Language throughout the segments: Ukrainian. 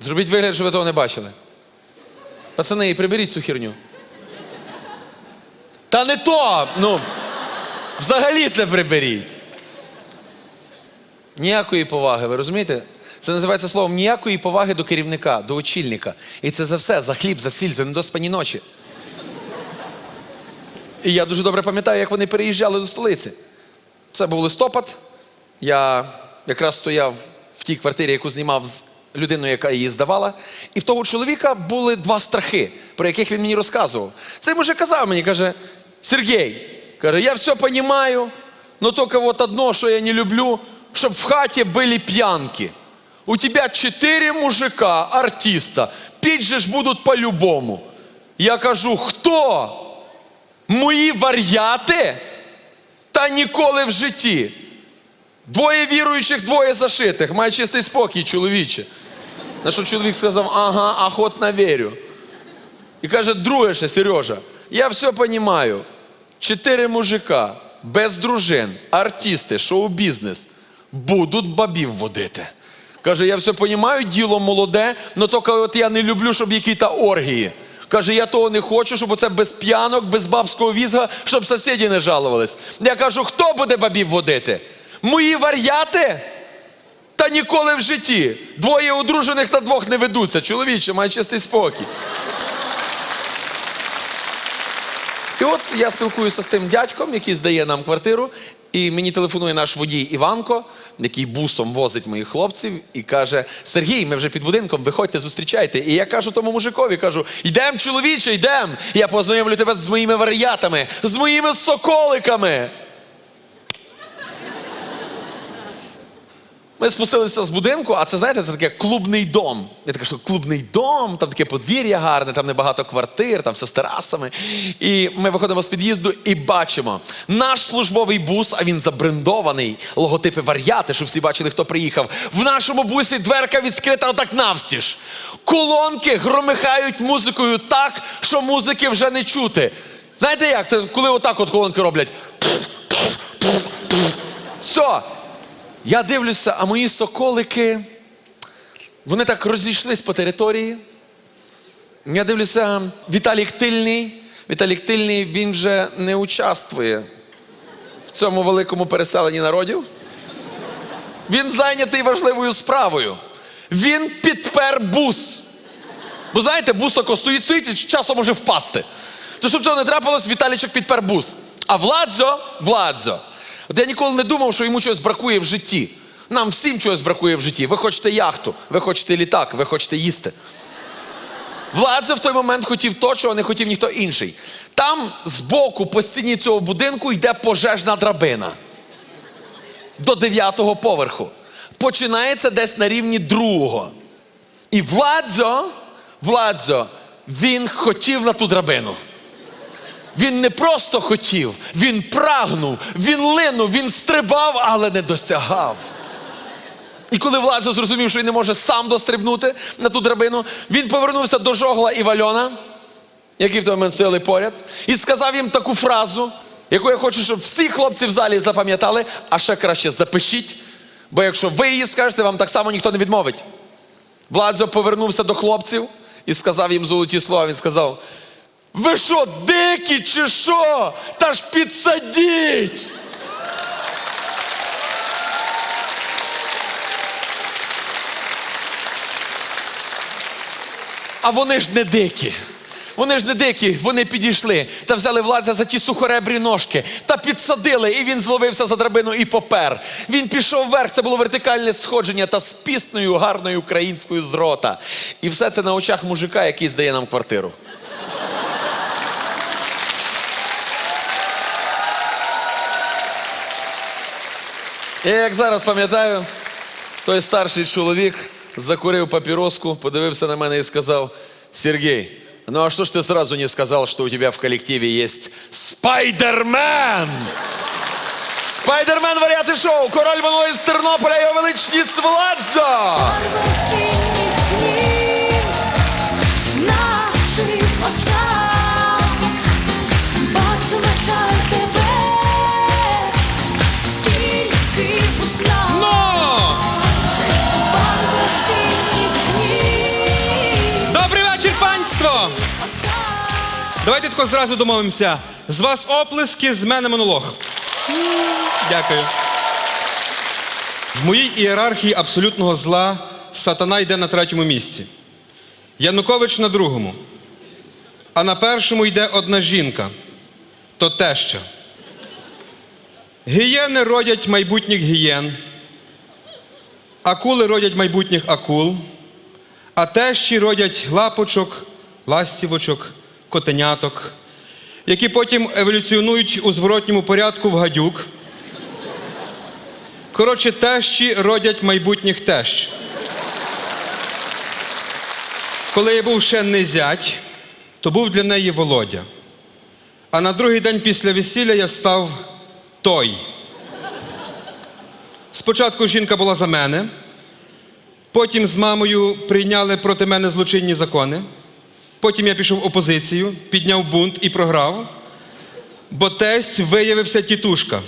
Зробіть вигляд, що ви того не бачили. Пацани, приберіть цю херню. Та не то! Ну, взагалі це приберіть. Ніякої поваги, ви розумієте? Це називається словом ніякої поваги до керівника, до очільника. І це за все, за хліб, за сіль, за недоспані ночі. І я дуже добре пам'ятаю, як вони переїжджали до столиці. Це був листопад. Я якраз стояв в тій квартирі, яку знімав з людиною, яка її здавала. І в того чоловіка були два страхи, про яких він мені розказував. Цей мужик казав мені, каже: Сергій, каже, я все розумію, но тільки вот одно, що я не люблю, щоб в хаті були п'янки. У тебя чотири мужика, артиста, піть же ж будуть по-любому. Я кажу, хто? Мої вар'яти? Та ніколи в житті. Двоє віруючих, двоє зашитих. Має чистий спокій, чоловіче. На що чоловік сказав, ага, охотно вірю. І каже, друге ще, Сережа, я все розумію. Чотири мужика, без дружин, артисти, шоу-бізнес будуть бабів водити. Каже, я все розумію, діло молоде, але тільки от я не люблю, щоб які-то оргії. Каже, я того не хочу, щоб оце без п'янок, без бабського візга, щоб сусіди не жалувались. Я кажу, хто буде бабів водити? Мої вар'яти? Та ніколи в житті. Двоє одружених та двох не ведуться. Чоловіче, має чистий спокій. І от я спілкуюся з тим дядьком, який здає нам квартиру, і мені телефонує наш водій Іванко, який бусом возить моїх хлопців, і каже: Сергій, ми вже під будинком, виходьте, зустрічайте. І я кажу тому мужикові, кажу: йдем, чоловіче, йдем. Я познайомлю тебе з моїми варіатами, з моїми соколиками. Ми спустилися з будинку, а це знаєте, це таке клубний дом. Я таке, що клубний дом, там таке подвір'я гарне, там небагато квартир, там все з терасами. І ми виходимо з під'їзду і бачимо наш службовий бус, а він забрендований, логотипи вар'яти, щоб всі бачили, хто приїхав. В нашому бусі дверка відкрита отак навстіж. Колонки громихають музикою так, що музики вже не чути. Знаєте як? Це коли отак от колонки роблять. Все. Я дивлюся, а мої соколики, вони так розійшлись по території. Я дивлюся, Віталік Тильний. Віталік Тильний, він вже не участвує в цьому великому переселенні народів. Він зайнятий важливою справою. Він підпер бус. Бо знаєте, бус тако стоїть, стоїть і часом може впасти. То щоб цього не трапилось, Віталічок підпер бус. А Владзо, Владзо. От я ніколи не думав, що йому чогось бракує в житті. Нам всім чогось бракує в житті. Ви хочете яхту, ви хочете літак, ви хочете їсти. Владзо в той момент хотів то, чого не хотів ніхто інший. Там збоку по стіні цього будинку йде пожежна драбина до дев'ятого поверху. Починається десь на рівні другого. І Владзо, Владзо, він хотів на ту драбину. Він не просто хотів, він прагнув, він линув, він стрибав, але не досягав. І коли Владзо зрозумів, що він не може сам дострибнути на ту драбину, він повернувся до Жогла і Вальона, які в той момент стояли поряд, і сказав їм таку фразу, яку я хочу, щоб всі хлопці в залі запам'ятали, а ще краще запишіть, бо якщо ви її скажете, вам так само ніхто не відмовить. Владзо повернувся до хлопців і сказав їм золоті слова. Він сказав: Ви що, дикі чи що? Та ж підсадіть! А вони ж не дикі. Вони ж не дикі, вони підійшли та взяли владзя за ті сухоребрі ножки та підсадили, і він зловився за драбину і попер. Він пішов вверх, це було вертикальне сходження та з піснею гарною українською з рота. І все це на очах мужика, який здає нам квартиру. Я як зараз пам'ятаю, той старший чоловік закурив папіроску, подивився на мене і сказав: Сергій, ну а що ж ти сразу не сказав, що у тебе в колективі є Спайдермен? Спайдермен варіати шоу, король Мануель з Тернополя, його величність Владзо! Давайте тако зразу домовимося. З вас оплески, з мене монолог. Дякую. В моїй ієрархії абсолютного зла сатана йде на третьому місці. Янукович на другому. А на першому йде одна жінка то теща. Гієни родять майбутніх гієн, акули родять майбутніх акул, а тещі родять лапочок, ластівочок, котеняток, які потім еволюціонують у зворотньому порядку в гадюк. Коротше, тещі родять майбутніх тещ. Коли я був ще не зять, то був для неї Володя. А на другий день після весілля я став той. Спочатку жінка була за мене, потім з мамою прийняли проти мене злочинні закони. Потім я пішов в опозицію, підняв бунт і програв, бо тесть виявився тітушка.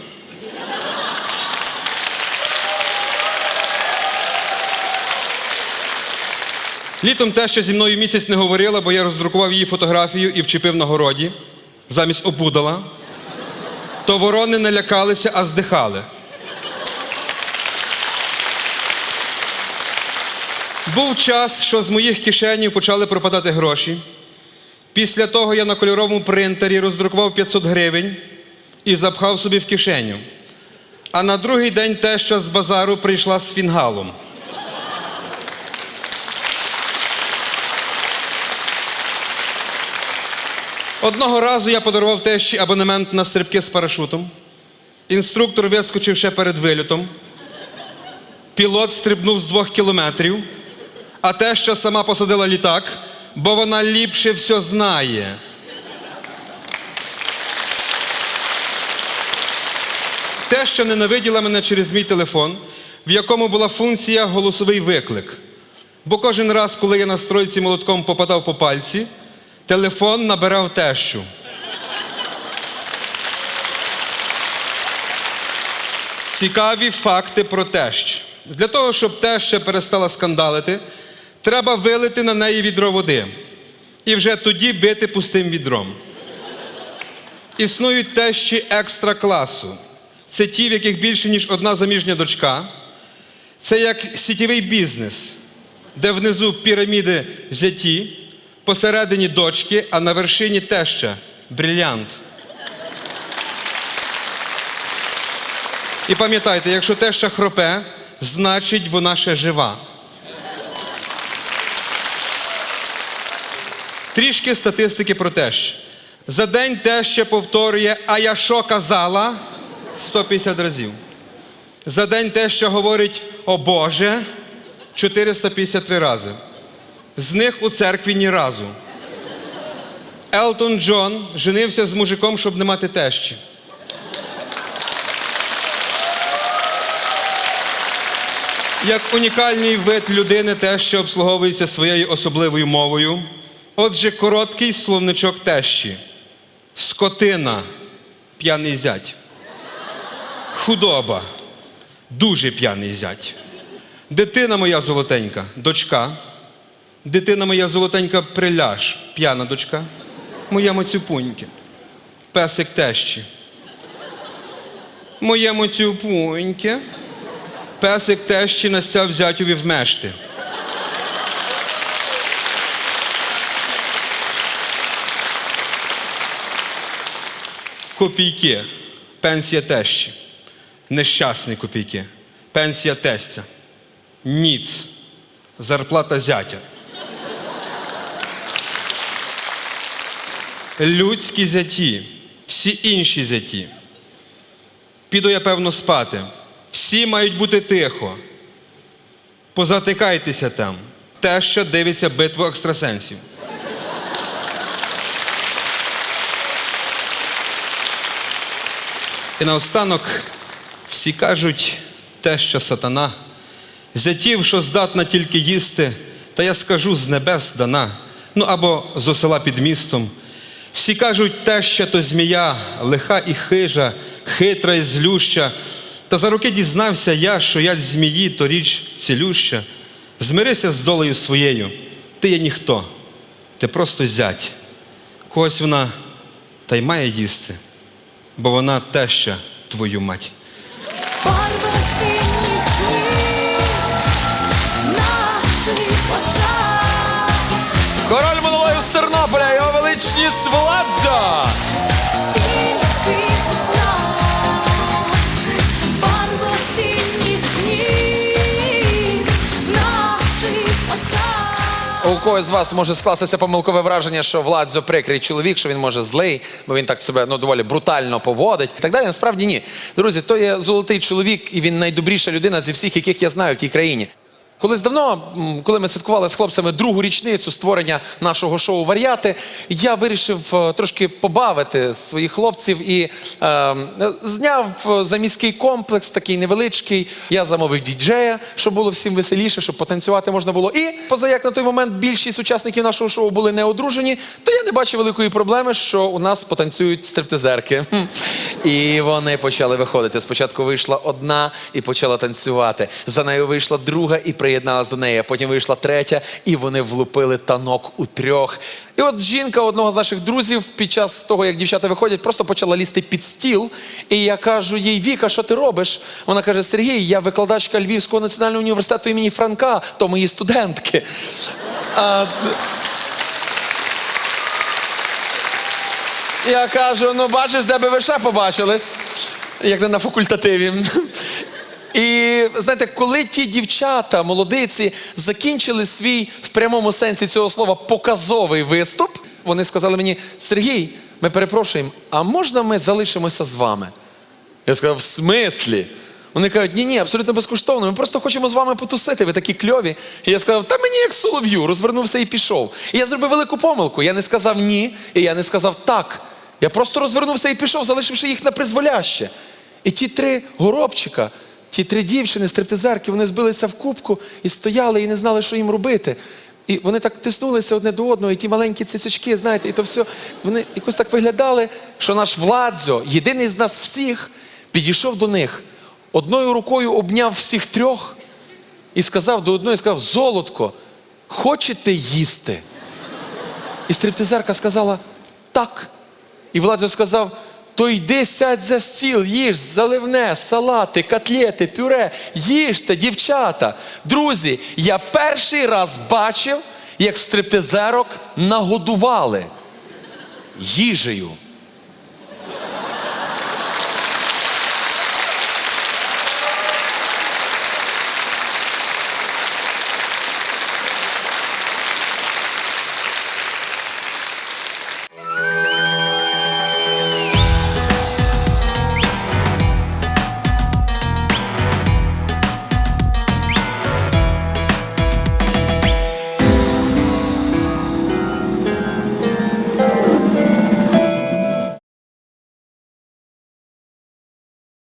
Літом те, що зі мною місяць не говорила, бо я роздрукував її фотографію і вчепив на городі замість опудала, то ворони не лякалися, а здихали. Був час, що з моїх кишенів почали пропадати гроші. Після того я на кольоровому принтері роздрукував 500 гривень і запхав собі в кишеню. А на другий день теща з базару прийшла з фінгалом. Одного разу я подарував тещі абонемент на стрибки з парашутом. Інструктор вискочив ще перед вильотом. Пілот стрибнув з двох кілометрів, а теща сама посадила літак, бо вона ліпше все знає. Теща ненавиділа мене через мій телефон, в якому була функція голосовий виклик. Бо кожен раз, коли я на стройці молотком попадав по пальці, телефон набирав тещу. Цікаві факти про тещ. Для того, щоб теща перестала скандалити, треба вилити на неї відро води. І вже тоді бити пустим відром. Існують тещі екстра класу. Це ті, в яких більше, ніж одна заміжня дочка. Це як сітєвий бізнес, де внизу піраміди зяті, посередині дочки, а на вершині теща брилянт. І пам'ятайте, якщо теща хропе, значить вона ще жива. Трішки статистики про тещ. За день теща повторює, а я що казала? 150 разів. За день теща говорить, о Боже, 453 рази. З них у церкві ні разу. Елтон Джон женився з мужиком, щоб не мати тещі. Як унікальний вид людини, те, що обслуговується своєю особливою мовою. Отже, короткий словничок тещі. Скотина, п'яний зять. Худоба, дуже п'яний зять. Дитина моя золотенька, дочка. Дитина моя золотенька приляж, п'яна дочка. Моя моцюпуньки. Песик тещі. Моє моцюпуньки. Песик тещі настяв зятюві вмешти. Копійки. Пенсія тещі. Нещасні копійки. Пенсія тестя. Ніц. Зарплата зятя. Людські зяті, всі інші зяті. Піду я, певно, спати. Всі мають бути тихо. Позатикайтеся там. Те, що дивиться битву екстрасенсів. І наостанок всі кажуть те, що сатана, зятів, що здатна тільки їсти, та я скажу з небес дана, ну або з осела під містом. Всі кажуть те, що то змія, лиха і хижа, хитра і злюща. Та за роки дізнався я, що я змії, то річ цілюща. Змирися з долею своєю, ти є ніхто, ти просто зять. когось вона та й має їсти, бо вона теща твою мать. У когось з вас може скластися помилкове враження, що Владзо прикрий чоловік, що він може злий, бо він так себе ну, доволі брутально поводить і так далі. Насправді ні. Друзі, то є золотий чоловік, і він найдобріша людина зі всіх, яких я знаю в тій країні. Колись давно, коли ми святкували з хлопцями другу річницю створення нашого шоу Варіати, я вирішив е, трошки побавити своїх хлопців і е, зняв заміський комплекс, такий невеличкий. Я замовив діджея, щоб було всім веселіше, щоб потанцювати можна було. І поза як на той момент більшість учасників нашого шоу були не одружені, то я не бачив великої проблеми, що у нас потанцюють стриптизерки. І вони почали виходити. Спочатку вийшла одна і почала танцювати. За нею вийшла друга і приєдналась до неї. Потім вийшла третя, і вони влупили танок у трьох. І от жінка одного з наших друзів під час того, як дівчата виходять, просто почала лізти під стіл. І я кажу їй, Віка, що ти робиш? Вона каже: Сергій, я викладачка Львівського національного університету імені Франка, то мої студентки. Я кажу: ну бачиш, де би ви ще побачились, як не на факультативі. І знаєте, коли ті дівчата, молодиці, закінчили свій в прямому сенсі цього слова показовий виступ, вони сказали мені: Сергій, ми перепрошуємо, а можна ми залишимося з вами? Я сказав, в смислі? Вони кажуть, ні, ні, абсолютно безкоштовно. Ми просто хочемо з вами потусити. Ви такі кльові. І я сказав, та мені як солов'ю, розвернувся і пішов. І я зробив велику помилку. Я не сказав ні, і я не сказав так. Я просто розвернувся і пішов, залишивши їх на призволяще. І ті три горобчика, ті три дівчини, стриптизерки, вони збилися в кубку і стояли і не знали, що їм робити. І вони так тиснулися одне до одного, і ті маленькі цицючки, знаєте, і то все. Вони якось так виглядали, що наш Владзо, єдиний з нас всіх, підійшов до них, одною рукою обняв всіх трьох і сказав до одної, сказав: Золотко, хочете їсти? І стриптизерка сказала так. І Владзо сказав: то йди сядь за стіл, їж заливне, салати, котлети, пюре, їжте, дівчата. Друзі, я перший раз бачив, як стриптизерок нагодували їжею.